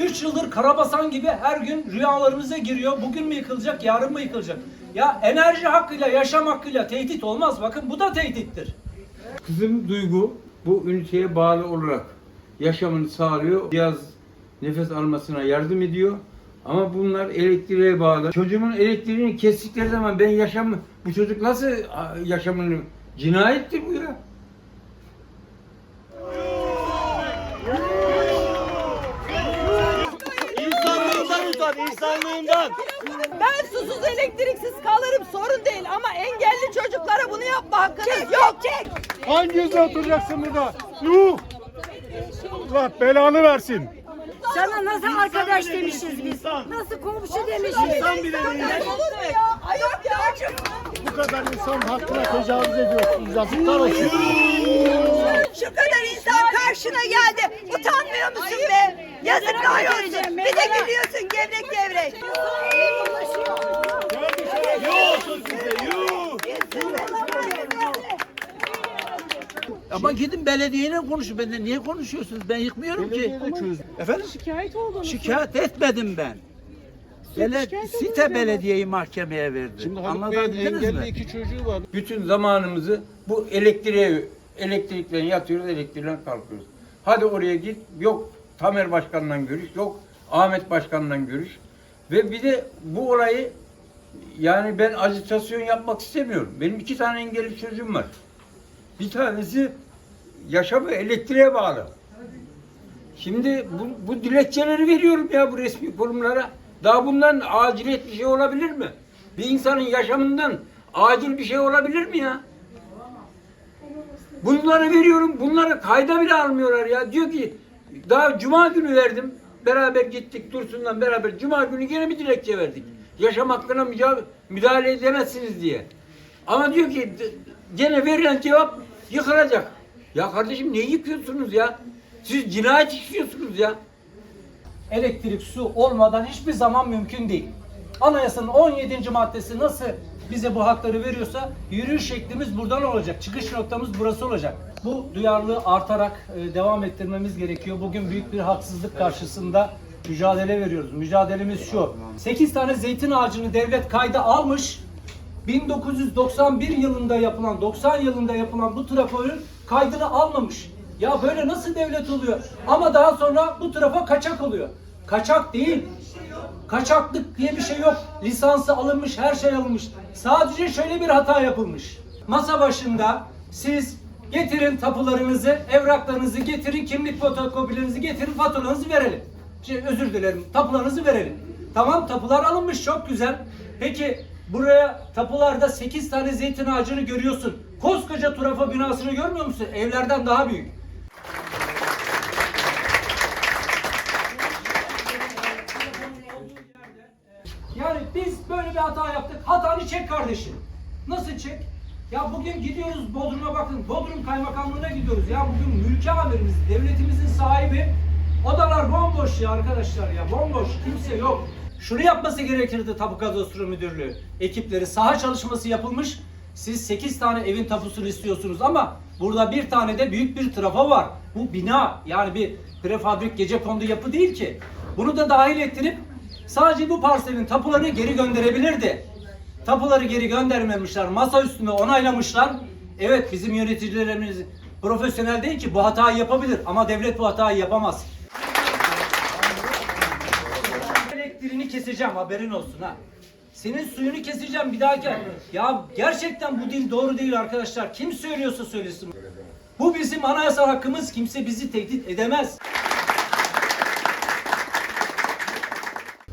3 yıldır karabasan gibi her gün rüyalarımıza giriyor. Bugün mü yıkılacak, yarın mı yıkılacak? Ya enerji hakkıyla, yaşam hakkıyla tehdit olmaz. Bakın bu da tehdittir. Kızım Duygu bu üniteye bağlı olarak yaşamını sağlıyor. Biraz nefes almasına yardım ediyor. Ama bunlar elektriğe bağlı. Çocuğumun elektriğini kestikleri zaman ben yaşam bu çocuk nasıl yaşamını cinayettir bu ya. Utan, insanlığından. Ben susuz elektriksiz kalırım sorun değil ama engelli çocuklara bunu yapma hakkınız yok. Çek, Hangi yüzle oturacaksın burada? Yuh! Allah belanı versin. Sana nasıl arkadaş demişiz biz? Nasıl komşu demişiz? İnsan bile değil. Olur mu ya? Ayıp ya. Bu kadar insan hakkına tecavüz ediyorsunuz. Yazıklar olsun. Şu kadar insan karşına geldi. Utanmıyor musun be? Yazıklar olsun. Bir de gülüyorsun gevrek gevrek. Yuh olsun size, yuh! Ama gidin belediyeyle konuşun. Benden niye konuşuyorsunuz? Ben yıkmıyorum ki. Efendim? Şikayet oldunuz. Şikayet etmedim ben. Bele, site belediyeyi mahkemeye verdi. Şimdi Haluk Bey'in Anladınız engelli mı? iki çocuğu var. Bütün zamanımızı bu elektriğe elektrikle yatıyoruz, elektrikle kalkıyoruz. Hadi oraya git. Yok Tamer Başkan'la görüş, yok Ahmet Başkan'la görüş. Ve bir de bu olayı yani ben ajitasyon yapmak istemiyorum. Benim iki tane engelli çocuğum var. Bir tanesi yaşamı elektriğe bağlı. Şimdi bu, bu dilekçeleri veriyorum ya bu resmi kurumlara. Daha bundan aciliyet bir şey olabilir mi? Bir insanın yaşamından acil bir şey olabilir mi ya? Bunları veriyorum, bunları kayda bile almıyorlar ya. Diyor ki daha cuma günü verdim. Beraber gittik Dursun'dan beraber. Cuma günü yine bir dilekçe verdik. Yaşam hakkına müdahale edemezsiniz diye. Ama diyor ki gene verilen cevap yıkılacak. Ya kardeşim niye yıkıyorsunuz ya? Siz cinayet işliyorsunuz ya. Elektrik, su olmadan hiçbir zaman mümkün değil. Anayasanın 17. maddesi nasıl bize bu hakları veriyorsa yürüyüş şeklimiz buradan olacak. Çıkış noktamız burası olacak. Bu duyarlılığı artarak e, devam ettirmemiz gerekiyor. Bugün büyük bir haksızlık karşısında mücadele veriyoruz. Mücadelemiz şu. 8 tane zeytin ağacını devlet kayda almış. 1991 yılında yapılan, 90 yılında yapılan bu trafonun kaydını almamış. Ya böyle nasıl devlet oluyor? Ama daha sonra bu trafa kaçak oluyor. Kaçak değil. Kaçaklık diye bir şey yok. Lisansı alınmış, her şey alınmış. Sadece şöyle bir hata yapılmış. Masa başında siz getirin tapularınızı, evraklarınızı getirin, kimlik fotokopilerinizi getirin, faturanızı verelim. Şey, özür dilerim, tapularınızı verelim. Tamam tapular alınmış, çok güzel. Peki buraya tapularda 8 tane zeytin ağacını görüyorsun. Koskoca turafa binasını görmüyor musun? Evlerden daha büyük. Bir hata yaptık. Hatanı çek kardeşim. Nasıl çek? Ya bugün gidiyoruz Bodrum'a bakın. Bodrum Kaymakamlığı'na gidiyoruz. Ya bugün mülki amirimiz, devletimizin sahibi. Odalar bomboş ya arkadaşlar ya. Bomboş. Kimse yok. Şunu yapması gerekirdi Tapu Kadastro Müdürlüğü. Ekipleri saha çalışması yapılmış. Siz 8 tane evin tapusunu istiyorsunuz ama burada bir tane de büyük bir trafo var. Bu bina yani bir prefabrik gece kondu yapı değil ki. Bunu da dahil ettirip sadece bu parselin tapularını geri gönderebilirdi. Tapuları geri göndermemişler. Masa üstünde onaylamışlar. Evet bizim yöneticilerimiz profesyonel değil ki bu hatayı yapabilir ama devlet bu hatayı yapamaz. Elektriğini keseceğim haberin olsun ha. Senin suyunu keseceğim bir daha gel. Ya gerçekten bu dil doğru değil arkadaşlar. Kim söylüyorsa söylesin. Bu bizim anayasal hakkımız. Kimse bizi tehdit edemez.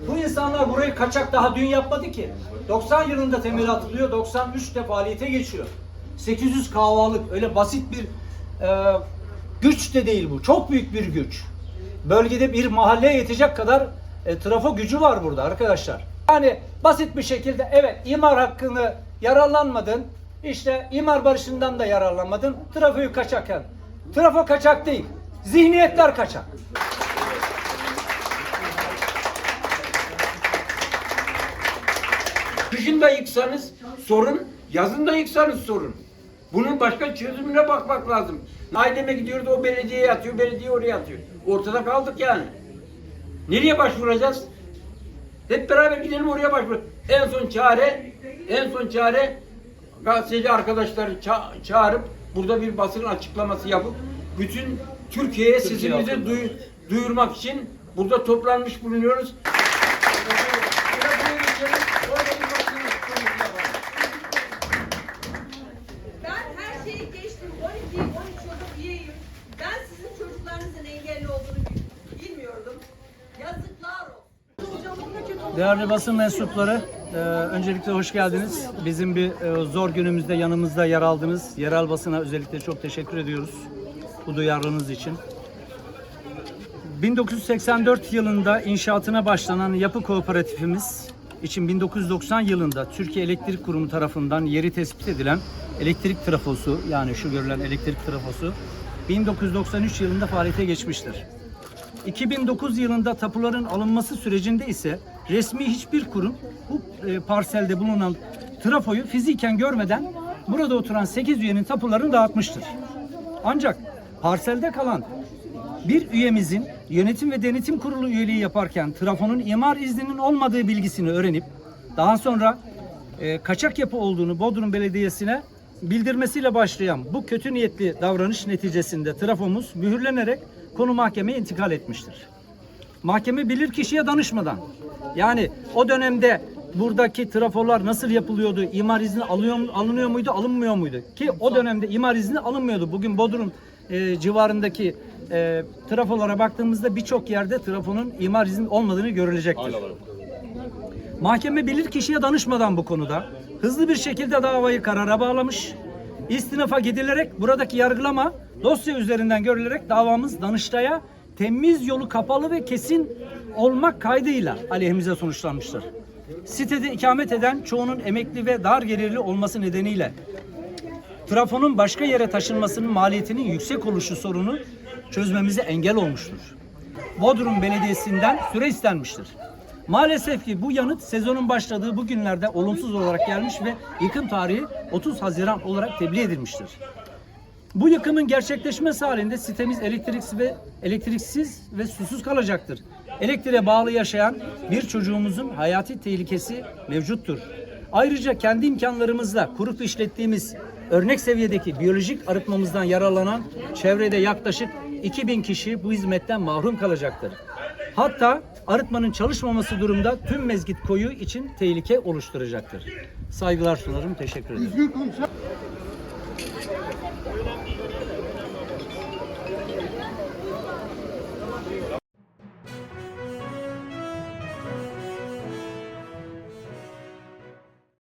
Bu insanlar burayı kaçak daha dün yapmadı ki. 90 yılında temel atılıyor, 93'te faaliyete geçiyor. 800 kahvalık öyle basit bir e, güç de değil bu. Çok büyük bir güç. Bölgede bir mahalleye yetecek kadar e, trafo gücü var burada arkadaşlar. Yani basit bir şekilde evet imar hakkını yararlanmadın. İşte imar barışından da yararlanmadın. Trafoyu kaçakken. Trafo kaçak değil. Zihniyetler kaçak. Kışın da yıksanız sorun, yazın da yıksanız sorun. Bunun başka çözümüne bakmak lazım. Aileme gidiyordu o belediyeye atıyor, belediye oraya atıyor. Ortada kaldık yani. Nereye başvuracağız? Hep beraber gidelim oraya başvur. En son çare, en son çare gazeteci arkadaşları ça- çağırıp burada bir basın açıklaması yapıp bütün Türkiye'ye sesimizi duy- duyurmak için burada toplanmış bulunuyoruz. Ben her şeyi geçtim. 12, 13 yıldır üyeyim. Ben sizin çocuklarınızın engelli olduğunu bil- bilmiyordum. Yazıklar olsun. Değerli basın mensupları, e, öncelikle hoş geldiniz. Bizim bir e, zor günümüzde yanımızda yer aldınız. Yerel basına özellikle çok teşekkür ediyoruz bu duyarlılığınız için. 1984 yılında inşaatına başlanan yapı kooperatifimiz için 1990 yılında Türkiye Elektrik Kurumu tarafından yeri tespit edilen elektrik trafosu yani şu görülen elektrik trafosu 1993 yılında faaliyete geçmiştir. 2009 yılında tapuların alınması sürecinde ise resmi hiçbir kurum bu e, parselde bulunan trafoyu fiziken görmeden burada oturan 8 üyenin tapularını dağıtmıştır. Ancak parselde kalan bir üyemizin yönetim ve denetim kurulu üyeliği yaparken trafonun imar izninin olmadığı bilgisini öğrenip daha sonra e, kaçak yapı olduğunu Bodrum Belediyesi'ne bildirmesiyle başlayan bu kötü niyetli davranış neticesinde trafomuz mühürlenerek konu mahkemeye intikal etmiştir. Mahkeme bilir kişiye danışmadan yani o dönemde buradaki trafolar nasıl yapılıyordu? İmar izni alıyor, alınıyor muydu, alınmıyor muydu? Ki o dönemde imar izni alınmıyordu. Bugün Bodrum e, civarındaki e, trafolara baktığımızda birçok yerde trafonun imar izni olmadığını görülecektir. Mahkeme bilir kişiye danışmadan bu konuda hızlı bir şekilde davayı karara bağlamış. İstinafa gidilerek buradaki yargılama dosya üzerinden görülerek davamız Danıştay'a temiz yolu kapalı ve kesin olmak kaydıyla aleyhimize sonuçlanmıştır. Sitede ikamet eden çoğunun emekli ve dar gelirli olması nedeniyle trafonun başka yere taşınmasının maliyetinin yüksek oluşu sorunu çözmemize engel olmuştur. Bodrum Belediyesi'nden süre istenmiştir. Maalesef ki bu yanıt sezonun başladığı bu günlerde olumsuz olarak gelmiş ve yıkım tarihi 30 Haziran olarak tebliğ edilmiştir. Bu yıkımın gerçekleşmesi halinde sitemiz elektriksiz ve elektriksiz ve susuz kalacaktır. Elektriğe bağlı yaşayan bir çocuğumuzun hayati tehlikesi mevcuttur. Ayrıca kendi imkanlarımızla kurup işlettiğimiz örnek seviyedeki biyolojik arıtmamızdan yararlanan çevrede yaklaşık 2000 kişi bu hizmetten mahrum kalacaktır. Hatta arıtmanın çalışmaması durumda tüm mezgit koyu için tehlike oluşturacaktır. Saygılar sunarım, teşekkür ederim. 有点米。